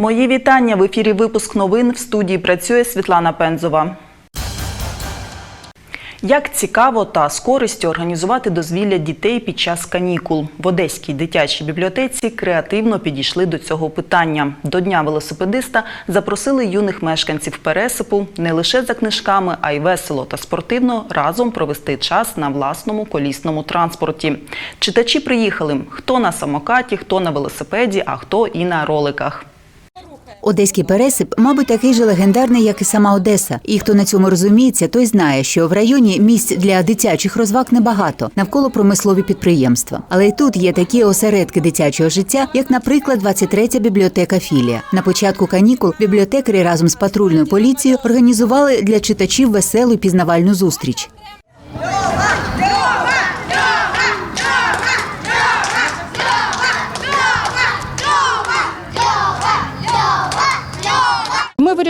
Мої вітання в ефірі. Випуск новин в студії працює Світлана Пензова. Як цікаво та з користю організувати дозвілля дітей під час канікул в Одеській дитячій бібліотеці креативно підійшли до цього питання. До дня велосипедиста запросили юних мешканців пересипу не лише за книжками, а й весело та спортивно разом провести час на власному колісному транспорті. Читачі приїхали хто на самокаті, хто на велосипеді, а хто і на роликах. Одеський пересип, мабуть, такий же легендарний, як і сама Одеса. І хто на цьому розуміється, той знає, що в районі місць для дитячих розваг небагато, навколо промислові підприємства. Але й тут є такі осередки дитячого життя, як, наприклад, 23-я бібліотека Філія. На початку канікул бібліотекарі разом з патрульною поліцією організували для читачів веселу пізнавальну зустріч.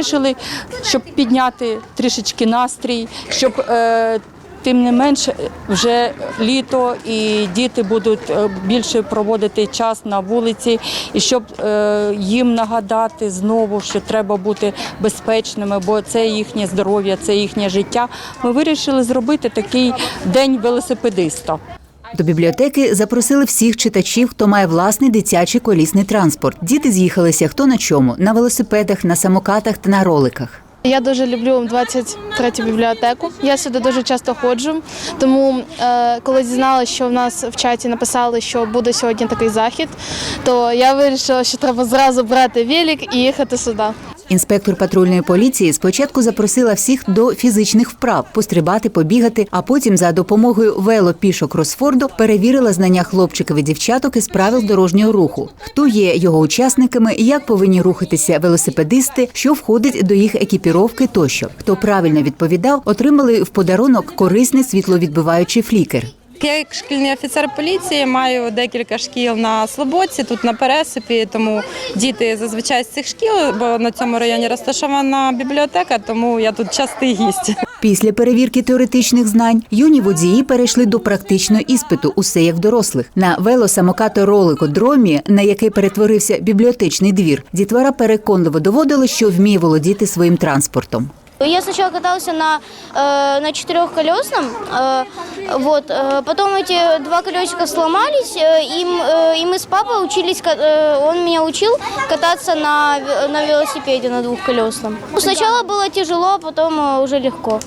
Вирішили, щоб підняти трішечки настрій, щоб е, тим не менше вже літо і діти будуть е, більше проводити час на вулиці, і щоб е, їм нагадати знову, що треба бути безпечними, бо це їхнє здоров'я, це їхнє життя. Ми вирішили зробити такий день велосипедиста. До бібліотеки запросили всіх читачів, хто має власний дитячий колісний транспорт. Діти з'їхалися хто на чому на велосипедах, на самокатах та на роликах. Я дуже люблю 23 бібліотеку. Я сюди дуже часто ходжу. Тому, е, коли дізналася, що в нас в чаті написали, що буде сьогодні такий захід, то я вирішила, що треба зразу брати велик і їхати сюди. Інспектор патрульної поліції спочатку запросила всіх до фізичних вправ пострибати, побігати, а потім за допомогою вело-пішо кросфорду перевірила знання хлопчиків і дівчаток із правил дорожнього руху, хто є його учасниками, як повинні рухатися велосипедисти, що входить до їх екіпіровки тощо. Хто правильно відповідав, отримали в подарунок корисний світловідбиваючий флікер. Як шкільний офіцер поліції маю декілька шкіл на Слободці, тут на Пересипі, тому діти зазвичай з цих шкіл, бо на цьому районі розташована бібліотека, тому я тут частий гість. Після перевірки теоретичних знань юні водії перейшли до практичного іспиту, усе як дорослих. На велосамокато-роликодромі, на який перетворився бібліотечний двір, дітвора переконливо доводили, що вміє володіти своїм транспортом. Я сначала катался на, э, на четырехколесном, э, вот, э, потом эти два колесика сломались, э, и, м- э, и мы с папой учились, ка- э, он меня учил кататься на, ве- на велосипеде на двухколесном. Ну, Сначала было тяжело, а потом э, уже легко.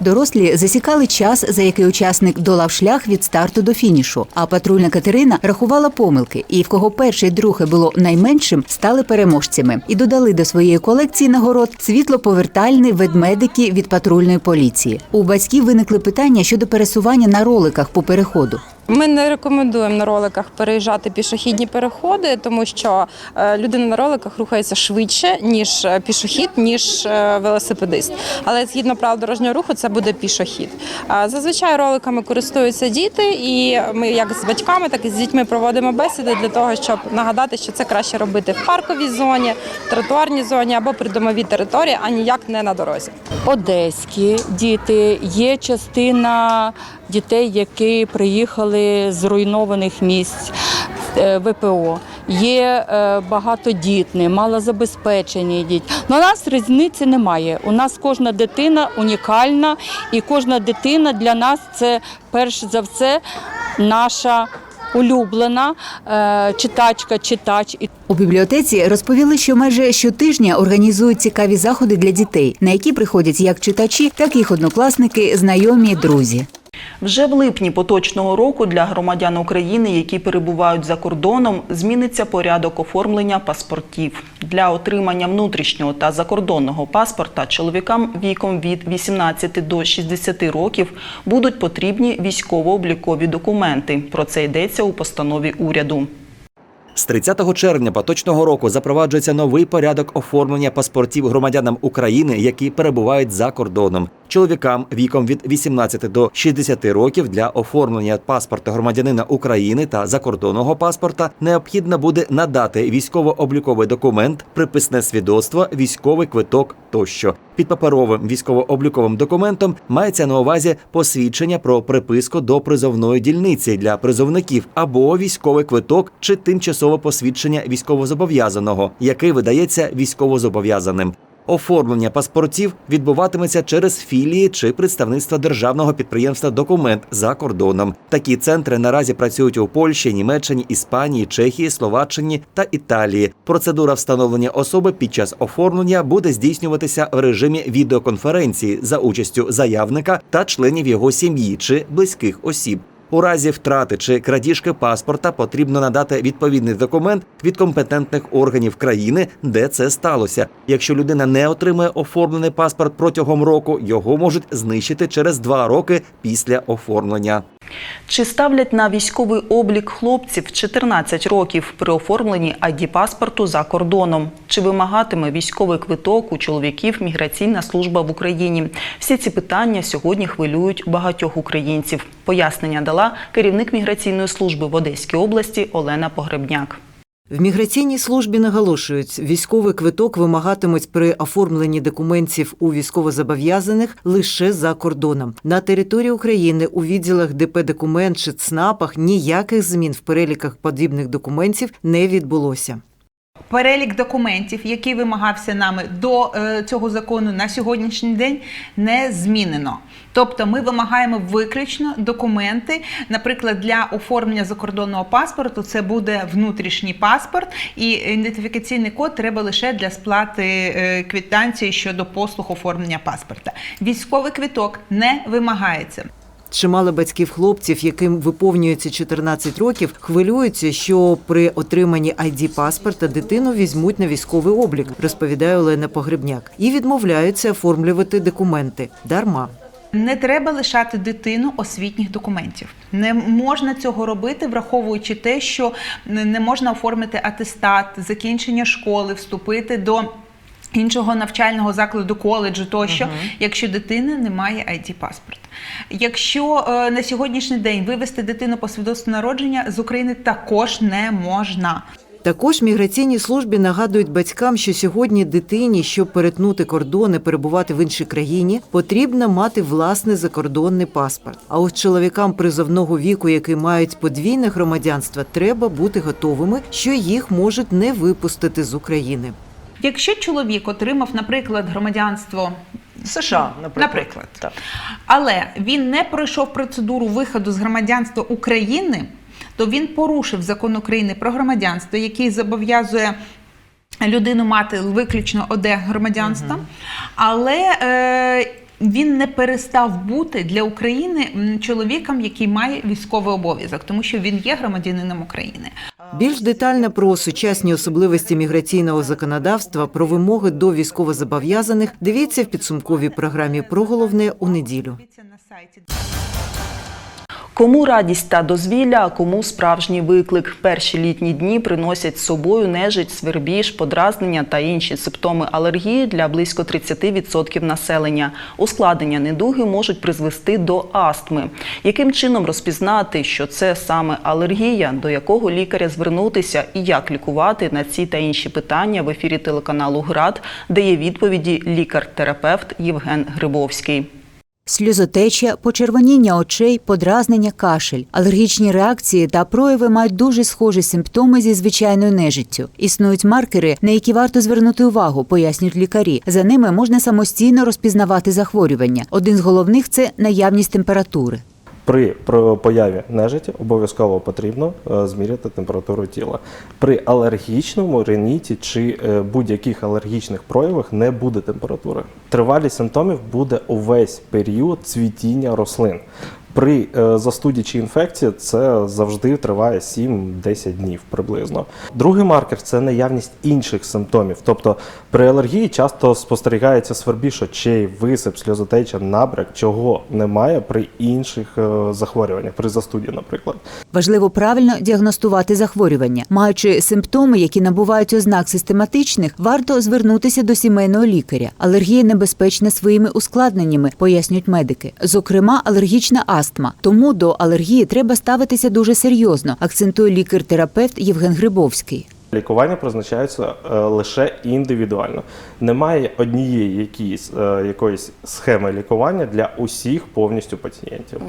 Дорослі засікали час, за який учасник долав шлях від старту до фінішу. А патрульна Катерина рахувала помилки, і в кого перше і друге було найменшим, стали переможцями і додали до своєї колекції нагород світлоповертальні ведмедики від патрульної поліції. У батьків виникли питання щодо пересування на роликах по переходу. Ми не рекомендуємо на роликах переїжджати пішохідні переходи, тому що е, людина на роликах рухається швидше, ніж е, пішохід, ніж е, велосипедист. Але згідно правил дорожнього руху, це буде пішохід. Зазвичай роликами користуються діти, і ми як з батьками, так і з дітьми проводимо бесіди для того, щоб нагадати, що це краще робити в парковій зоні, тротуарній зоні або придомовій території, а ніяк не на дорозі. одеські діти, є частина дітей, які приїхали з зруйнованих місць е, ВПО. Є е, багатодітні, малозабезпечені діти. Но у нас різниці немає. У нас кожна дитина унікальна, і кожна дитина для нас це перш за все наша улюблена е, читачка, читач. І У бібліотеці розповіли, що майже щотижня організують цікаві заходи для дітей, на які приходять як читачі, так і їх однокласники, знайомі, друзі. Вже в липні поточного року для громадян України, які перебувають за кордоном, зміниться порядок оформлення паспортів. Для отримання внутрішнього та закордонного паспорта чоловікам віком від 18 до 60 років будуть потрібні військово-облікові документи. Про це йдеться у постанові уряду. З 30 червня поточного року запроваджується новий порядок оформлення паспортів громадянам України, які перебувають за кордоном. Чоловікам віком від 18 до 60 років для оформлення паспорта громадянина України та закордонного паспорта необхідно буде надати військово-обліковий документ, приписне свідоцтво, військовий квиток тощо. Під паперовим військово-обліковим документом мається на увазі посвідчення про приписку до призовної дільниці для призовників або військовий квиток чи тимчасове посвідчення військовозобов'язаного, який видається військовозобов'язаним. Оформлення паспортів відбуватиметься через філії чи представництва державного підприємства Документ за кордоном. Такі центри наразі працюють у Польщі, Німеччині, Іспанії, Чехії, Словаччині та Італії. Процедура встановлення особи під час оформлення буде здійснюватися в режимі відеоконференції за участю заявника та членів його сім'ї чи близьких осіб. У разі втрати чи крадіжки паспорта потрібно надати відповідний документ від компетентних органів країни, де це сталося. Якщо людина не отримає оформлений паспорт протягом року, його можуть знищити через два роки після оформлення. Чи ставлять на військовий облік хлопців 14 років при оформленні ID-паспорту за кордоном? Чи вимагатиме військовий квиток у чоловіків міграційна служба в Україні? Всі ці питання сьогодні хвилюють багатьох українців. Пояснення дала керівник міграційної служби в Одеській області Олена Погребняк. В міграційній службі наголошують, військовий квиток вимагатимуть при оформленні документів у військовозобов'язаних лише за кордоном. На території України у відділах ДП документ чи ЦНАПах ніяких змін в переліках подібних документів не відбулося. Перелік документів, який вимагався нами до е, цього закону на сьогоднішній день, не змінено. Тобто ми вимагаємо виключно документи, наприклад, для оформлення закордонного паспорту це буде внутрішній паспорт, і ідентифікаційний код треба лише для сплати е, квитанції щодо послуг оформлення паспорта. Військовий квиток не вимагається. Чимало батьків хлопців, яким виповнюється 14 років, хвилюються, що при отриманні id паспорта дитину візьмуть на військовий облік, розповідає Олена Погребняк, і відмовляються оформлювати документи дарма. Не треба лишати дитину освітніх документів. Не можна цього робити, враховуючи те, що не можна оформити атестат, закінчення школи, вступити до. Іншого навчального закладу коледжу тощо, якщо дитини немає id паспорта. Якщо е, на сьогоднішній день вивести дитину по свідоцтву народження з України також не можна. Також міграційній службі нагадують батькам, що сьогодні дитині, щоб перетнути кордон і перебувати в іншій країні, потрібно мати власний закордонний паспорт. А ось чоловікам призовного віку, які мають подвійне громадянство, треба бути готовими, що їх можуть не випустити з України. Якщо чоловік отримав, наприклад, громадянство США, наприклад. Наприклад. Так. Але він не пройшов процедуру виходу з громадянства України, то він порушив закон України про громадянство, який зобов'язує людину мати виключно одне громадянство. Але е, він не перестав бути для України чоловіком, який має військовий обов'язок, тому що він є громадянином України. Більш детально про сучасні особливості міграційного законодавства, про вимоги до військовозобов'язаних дивіться в підсумковій програмі про головне у неділю. Кому радість та дозвілля, а кому справжній виклик. Перші літні дні приносять з собою нежить, свербіж, подразнення та інші симптоми алергії для близько 30% населення. Ускладнення недуги можуть призвести до астми. Яким чином розпізнати, що це саме алергія, до якого лікаря звернутися і як лікувати на ці та інші питання в ефірі телеканалу ГРАД дає відповіді лікар-терапевт Євген Грибовський. Сльозотеча, почервоніння очей, подразнення, кашель. Алергічні реакції та прояви мають дуже схожі симптоми зі звичайною нежиттю. Існують маркери, на які варто звернути увагу, пояснюють лікарі. За ними можна самостійно розпізнавати захворювання. Один з головних це наявність температури. При появі нежиті обов'язково потрібно е, зміряти температуру тіла. При алергічному риніті чи е, будь-яких алергічних проявах не буде температури. Тривалість симптомів буде увесь період цвітіння рослин. При е, застуді чи інфекції це завжди триває 7-10 днів приблизно. Другий маркер це наявність інших симптомів. Тобто при алергії часто спостерігається свербіж очей, висип, сльозотеча, набряк, чого немає при інших е, захворюваннях, при застуді, наприклад. Важливо правильно діагностувати захворювання. Маючи симптоми, які набувають ознак систематичних, варто звернутися до сімейного лікаря. Алергія небезпечна своїми ускладненнями, пояснюють медики. Зокрема, алергічна астма. Тому до алергії треба ставитися дуже серйозно, акцентує лікар-терапевт Євген Грибовський. Лікування призначається е, лише індивідуально. Немає однієї якоїсь, е, якоїсь схеми лікування для усіх повністю пацієнтів.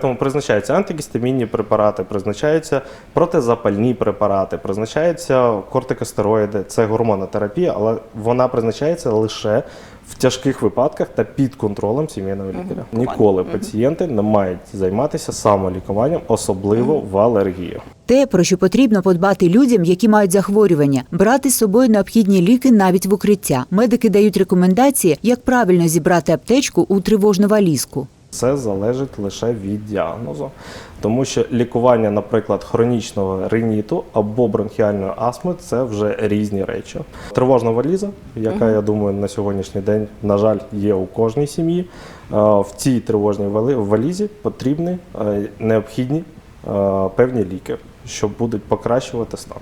Тому призначаються антигістамінні препарати, призначаються протизапальні препарати, призначаються кортикостероїди, це гормонотерапія, але вона призначається лише в тяжких випадках та під контролем сімейного лікаря. Ніколи пацієнти не мають займатися самолікуванням, особливо в алергії. Те, про що потрібно подбати людям, які мають захворювання, брати з собою необхідні ліки навіть в укриття. Медики дають рекомендації, як правильно зібрати аптечку у тривожну валізку. Це залежить лише від діагнозу, тому що лікування, наприклад, хронічного риніту або бронхіальної астми це вже різні речі. Тривожна валіза, яка я думаю на сьогоднішній день, на жаль, є у кожній сім'ї. Е, В цій тривожній валізі потрібні е, необхідні е, певні ліки, що будуть покращувати стан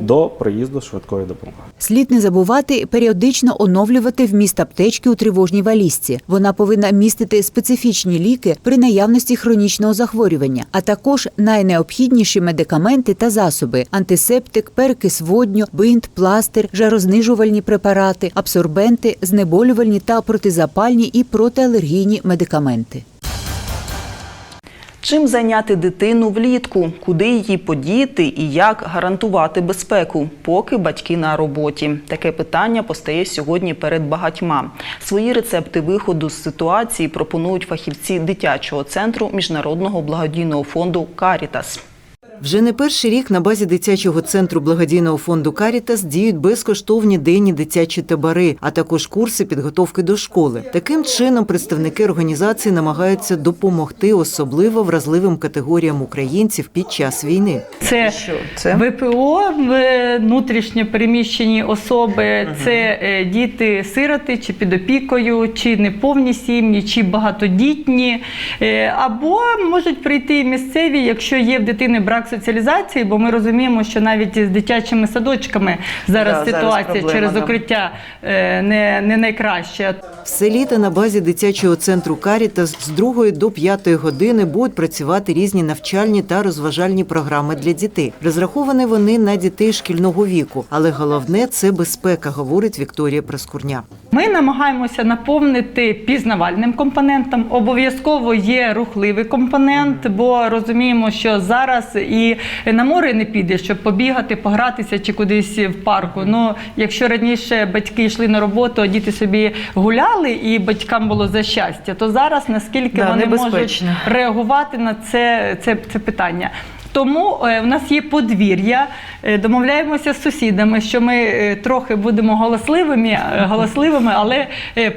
до приїзду швидкої допомоги. Слід не забувати періодично оновлювати вміст аптечки у тривожній валізці. Вона повинна містити специфічні ліки при наявності хронічного захворювання, а також найнеобхідніші медикаменти та засоби: антисептик, перекис водню, бинт, пластир, жарознижувальні препарати, абсорбенти, знеболювальні та протизапальні і протиалергійні медикаменти. Чим зайняти дитину влітку, куди її подіти і як гарантувати безпеку, поки батьки на роботі? Таке питання постає сьогодні перед багатьма. Свої рецепти виходу з ситуації пропонують фахівці дитячого центру міжнародного благодійного фонду Карітас. Вже не перший рік на базі дитячого центру благодійного фонду Карітас діють безкоштовні денні дитячі табори, а також курси підготовки до школи. Таким чином представники організації намагаються допомогти особливо вразливим категоріям українців під час війни. Це, ВПО, внутрішньо переміщені особи, це е, діти-сироти, чи під опікою, чи неповні сім'ї, чи багатодітні. Е, Або можуть прийти місцеві, якщо є в дитини брак соціалізації, бо ми розуміємо, що навіть з дитячими садочками зараз Да, зараз ситуація проблема, через укриття е, не, не найкраща. Все літо на базі дитячого центру Карітас з 2 до 5 години будуть працювати різні навчальні та розважальні програми для дітей. Розраховані вони на дітей шкільного віку, але головне це безпека, говорить Вікторія Проскурня. Ми намагаємося наповнити пізнавальним компонентом. Обов'язково є рухливий компонент, бо розуміємо, що зараз і на море не піде, щоб побігати, погратися чи кудись в парку. Ну, якщо раніше батьки йшли на роботу, а діти собі гуляли, і батькам було за щастя, то зараз наскільки Да, вони можуть реагувати на це, це, це питання. Тому е, в нас є подвір'я, е, домовляємося з сусідами, що ми е, трохи будемо голосливими, голосливими, але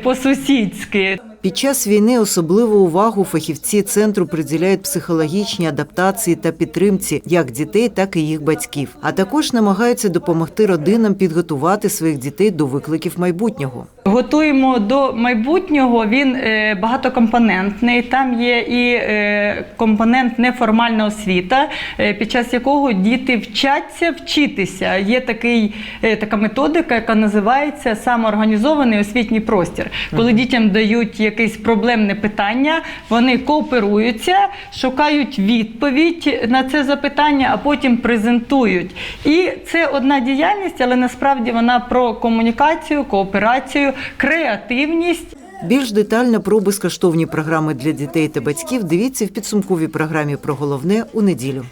по-сусідськи. Під час війни особливу увагу фахівці центру приділяють психологічній адаптації та підтримці як дітей, так і їх батьків. А також намагаються допомогти родинам підготувати своїх дітей до викликів майбутнього. Готуємо до майбутнього. Він е, багатокомпонентний. Там є і е, компонент неформальна освіта, е, під час якого діти вчаться вчитися. Є такий, така методика, яка називається самоорганізований освітній простір. Коли дітям дають якесь проблемне питання, вони кооперуються, шукають відповідь на це запитання, а потім презентують. І це одна діяльність, але насправді вона про комунікацію, кооперацію, креативність. Більш детально про безкоштовні програми для дітей та батьків дивіться в підсумковій програмі про головне у неділю.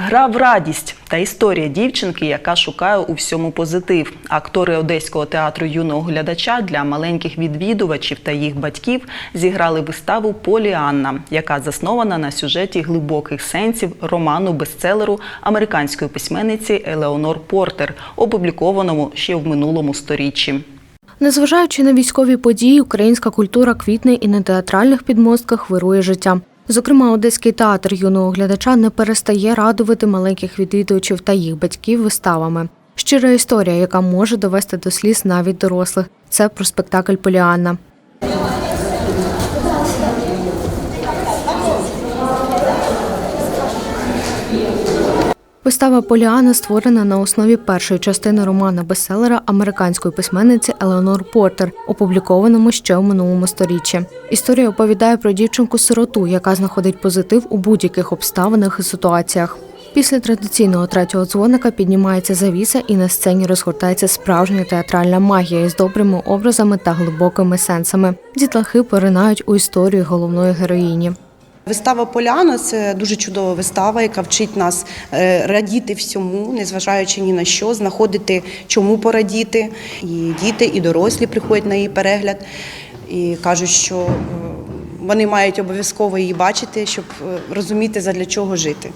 Гра в радість та історія дівчинки, яка шукає у всьому позитив. Актори Одеського театру юного глядача для маленьких відвідувачів та їх батьків зіграли виставу Поліанна, яка заснована на сюжеті глибоких сенсів роману бестселеру американської письменниці Елеонор Портер, опублікованому ще в минулому сторіччі. Незважаючи на військові події, українська культура квітне і на театральних підмостках вирує життя. Зокрема, одеський театр юного глядача не перестає радувати маленьких відвідувачів та їх батьків виставами. Щира історія, яка може довести до сліз навіть дорослих. Це про спектакль Поліанна. Вистава Поліана створена на основі першої частини романа бестселера американської письменниці Елеонор Портер, опублікованому ще у минулому сторіччі. Історія оповідає про дівчинку-сироту, яка знаходить позитив у будь-яких обставинах і ситуаціях. Після традиційного третього дзвоника піднімається завіса, і на сцені розгортається справжня театральна магія із добрими образами та глибокими сенсами. Дітлахи поринають у історію головної героїні. Вистава Поляна це дуже чудова вистава, яка вчить нас е, радіти всьому, незважаючи ні на що, знаходити чому порадіти. І діти, і дорослі приходять на її перегляд і кажуть, що е, вони мають обов'язково її бачити, щоб е, розуміти, задля чого жити.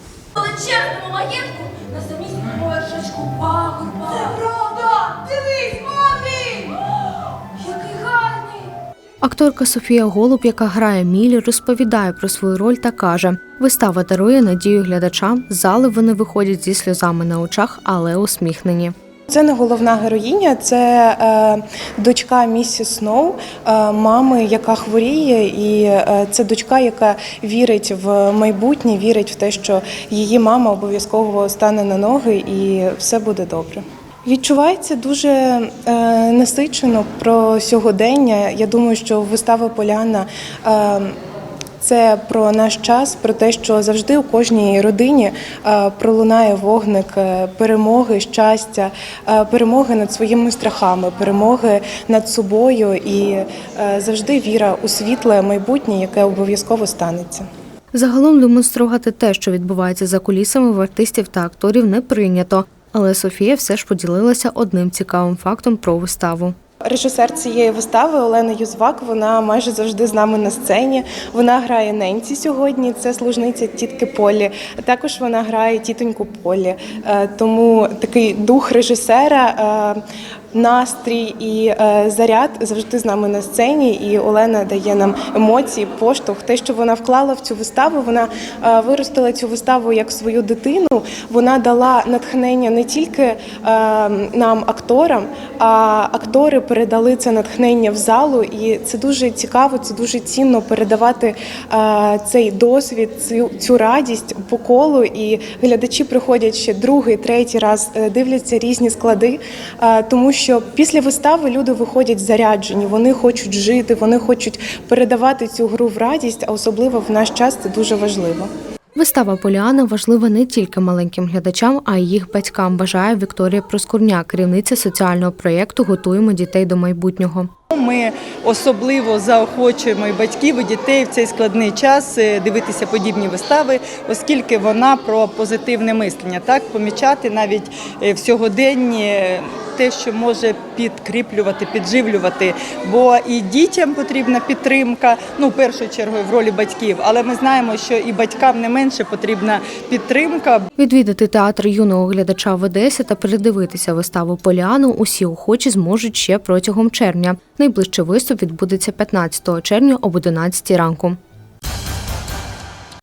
Акторка Софія Голуб, яка грає Мілі, розповідає про свою роль та каже: вистава дарує надію глядачам. Зали вони виходять зі сльозами на очах, але усміхнені. Це не головна героїня, це е, дочка місіс Сноу, е, мами, яка хворіє, і е, це дочка, яка вірить в майбутнє, вірить в те, що її мама обов'язково стане на ноги і все буде добре. Відчувається дуже е, насичено про сьогодення. Я думаю, що вистава Поляна. Е, це про наш час, про те, що завжди у кожній родині е, пролунає вогник е, перемоги, щастя, е, перемоги над своїми страхами, перемоги над собою і е, завжди віра у світле майбутнє, яке обов'язково станеться. Загалом демонструвати те, що відбувається за кулісами в артистів та акторів, не прийнято. Але Софія все ж поділилася одним цікавим фактом про виставу. Режисер цієї вистави Олена Юзвак. Вона майже завжди з нами на сцені. Вона грає Ненці сьогодні. Це служниця тітки Полі. Також вона грає тітоньку Полі. Е, Тому такий дух режисера. Настрій і е, заряд завжди з нами на сцені, і Олена дає нам емоції, поштовх. Те, що вона вклала в цю виставу, вона е, виростила цю виставу як свою дитину. Вона дала натхнення не тільки е, нам, акторам, а актори передали це натхнення в залу, і це дуже цікаво, це дуже цінно передавати цей досвід, цю, цю радість по колу. І глядачі приходять ще другий, третій раз, дивляться різні склади, тому що після вистави люди виходять заряджені, вони хочуть жити, вони хочуть передавати цю гру в радість, а особливо в наш час це дуже важливо. Вистава Поліана важлива не тільки маленьким глядачам, а й їх батькам. Вважає Вікторія Проскурня, керівниця соціального проєкту Готуємо дітей до майбутнього. Ми особливо заохочуємо і батьків і дітей в цей складний час е, дивитися подібні вистави, оскільки вона про позитивне мислення, так помічати навіть е, в сьогоденні е, те, що може підкріплювати, підживлювати. Бо і дітям потрібна підтримка, ну в першу чергу в ролі батьків, але ми знаємо, що і батькам не менше потрібна підтримка. Відвідати театр юного глядача в Одесі та передивитися виставу Поліану усі охочі зможуть ще протягом червня. Найближчий виступ відбудеться 15 червня об 11 ранку.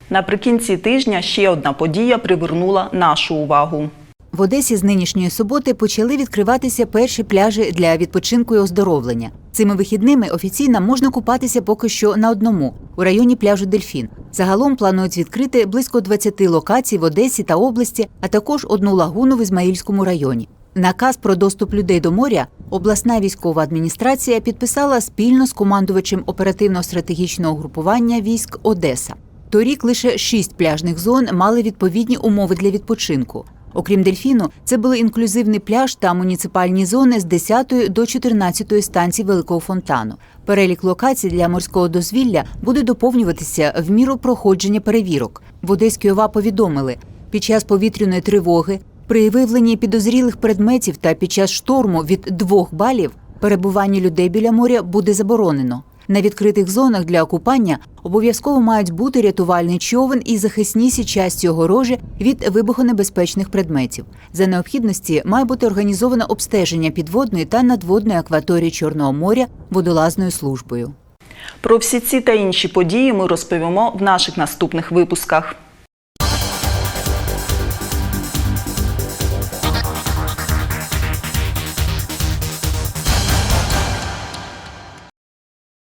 Наприкінці тижня ще одна подія привернула нашу увагу. В Одесі з нинішньої суботи почали відкриватися перші пляжі для відпочинку і оздоровлення. Цими вихідними офіційно можна купатися поки що на одному у районі пляжу Дельфін. Загалом планують відкрити близько 20 локацій в Одесі та області, а також одну лагуну в Ізмаїльському районі. Наказ про доступ людей до моря обласна військова адміністрація підписала спільно з командувачем оперативно-стратегічного групування військ Одеса. Торік лише шість пляжних зон мали відповідні умови для відпочинку. Окрім дельфіну, це були інклюзивний пляж та муніципальні зони з 10 до 14 станцій Великого фонтану. Перелік локацій для морського дозвілля буде доповнюватися в міру проходження перевірок. В Одеській ОВА повідомили, під час повітряної тривоги, при виявленні підозрілих предметів та під час шторму від 2 балів перебування людей біля моря буде заборонено. На відкритих зонах для окупання обов'язково мають бути рятувальний човен і захисні січасті огорожі від вибухонебезпечних предметів. За необхідності має бути організовано обстеження підводної та надводної акваторії Чорного моря водолазною службою. Про всі ці та інші події ми розповімо в наших наступних випусках.